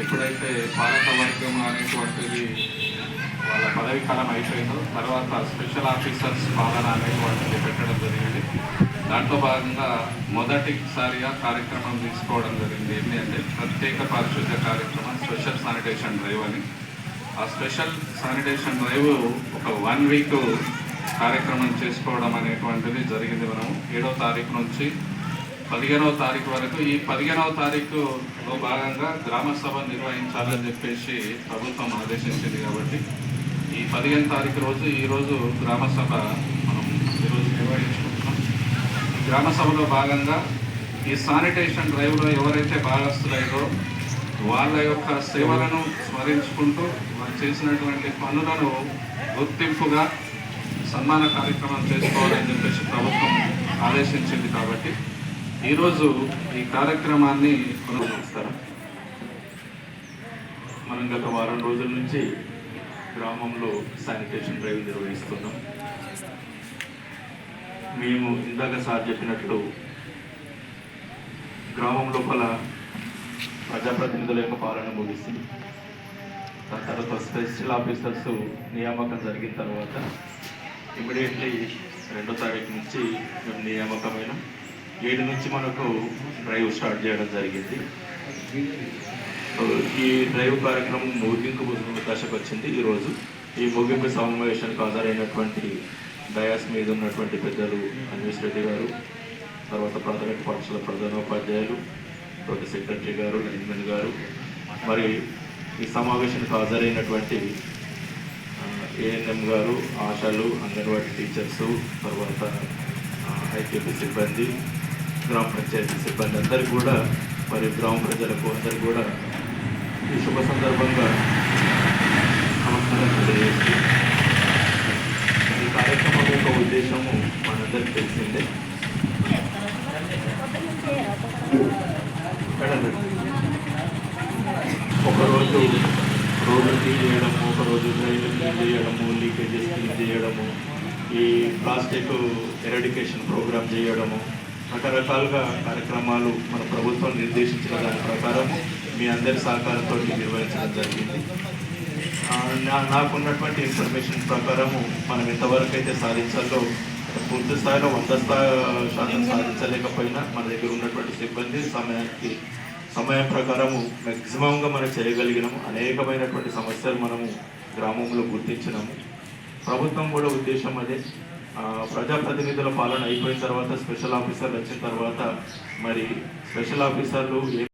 ఎప్పుడైతే పాలక వర్గం అనేటువంటిది వాళ్ళ పదవి కాలం అయిపోయిందో తర్వాత స్పెషల్ ఆఫీసర్స్ పాలన అనేటువంటిది పెట్టడం జరిగింది. దాంట్లో భాగంగా మొదటిసారిగా కార్యక్రమం తీసుకోవడం జరిగింది. ఏంటి అంటే ప్రత్యేక పారిశుద్ధ్య కార్యక్రమం స్పెషల్ శానిటేషన్ డ్రైవ్ అని. ఆ స్పెషల్ శానిటేషన్ డ్రైవ్ ఒక వన్ వీక్ కార్యక్రమం చేసుకోవడం అనేటువంటిది జరిగింది మనం ఏడో తారీఖు నుంచి పదిహేనవ తారీఖు వరకు ఈ పదిహేనవ తారీఖులో భాగంగా గ్రామ సభ నిర్వహించాలని చెప్పేసి ప్రభుత్వం ఆదేశించింది కాబట్టి ఈ పదిహేను తారీఖు రోజు ఈరోజు గ్రామ సభ మనం ఈరోజు నిర్వహించుకుంటున్నాం. గ్రామ సభలో భాగంగా ఈ శానిటేషన్ డ్రైవ్లో ఎవరైతే భాగస్తులైరో వాళ్ళ యొక్క సేవలను స్మరించుకుంటూ వారు చేసినటువంటి పనులను గుర్తింపుగా సన్మాన కార్యక్రమం చేసుకోవాలని చెప్పేసి ప్రభుత్వం ఆదేశించింది కాబట్టి ఈరోజు ఈ కార్యక్రమాన్ని కొనసాగిస్తారు? మనం గత వారం రోజుల నుంచి గ్రామంలో శానిటేషన్ డ్రైవ్ నిర్వహిస్తున్నాం. మేము ఇందాక సార్ చెప్పినట్లు గ్రామం లోపల ప్రజాప్రతినిధుల యొక్క పాలన ముగిసి దాని తర్వాత స్పెషల్ ఆఫీసర్స్ నియామకం జరిగిన తర్వాత ఇమీడియట్లీ రెండో తారీఖు నుంచి మేము నియామకమైన. ఏడు నుంచి మనకు డ్రైవ్ స్టార్ట్ చేయడం జరిగింది. ఈ డ్రైవ్ కార్యక్రమం ముగింపు దశకు వచ్చింది ఈరోజు ఈ ముగింపు సమావేశానికి హాజరైనటువంటి డయాస్ మీద ఉన్నటువంటి పెద్దలు అన్వేష్ రెడ్డి గారు తర్వాత ప్రాథమిక పాఠశాల ప్రధానోపాధ్యాయులు తర్వాత సెక్రటరీ గారు లైన్మెన్ గారు. మరి ఈ సమావేశానికి హాజరైనటువంటి ఏఎన్ఎం గారు ఆశలు అంగన్వాడీ టీచర్స్ తర్వాత ఐకేపీ సిబ్బంది గ్రామ పంచాయతీ సిబ్బంది అందరికీ కూడా మరి గ్రామ ప్రజలకు అందరు కూడా ఈ శుభ సందర్భంగా నమస్కారం తెలియజేస్తూ ఈ కార్యక్రమం యొక్క ఉద్దేశము మనందరికీ తెలిసిందే. ఒకరోజు రోడ్లు క్లీన్ చేయడము ఒకరోజు డ్రైన్లు క్లీన్ చేయడము లీకేజెస్ క్లీన్ చేయడము ఈ ప్లాస్టిక్ ఎరడికేషన్ ప్రోగ్రామ్ చేయడము రకరకాలుగా కార్యక్రమాలు మన ప్రభుత్వం నిర్దేశించిన దాని ప్రకారము మీ అందరి సహకారంతో నిర్వహించడం జరిగింది. నాకున్నటువంటి ఇన్ఫర్మేషన్ ప్రకారము మనం ఎంతవరకు అయితే సాధించాలో పూర్తి స్థాయిలో వంద శాతం సాధించలేకపోయినా మన దగ్గర ఉన్నటువంటి సిబ్బంది సమయానికి సమయం ప్రకారము మ్యాక్సిమంగా మనం చేయగలిగినాము. అనేకమైనటువంటి సమస్యలు మనము గ్రామంలో గుర్తించినాము. ప్రభుత్వం కూడా ఉద్దేశం అదే. ప్రజాప్రతినిధుల పాలన అయిపోయిన తర్వాత స్పెషల్ ఆఫీసర్లు వచ్చిన తర్వాత మరి స్పెషల్ ఆఫీసర్లు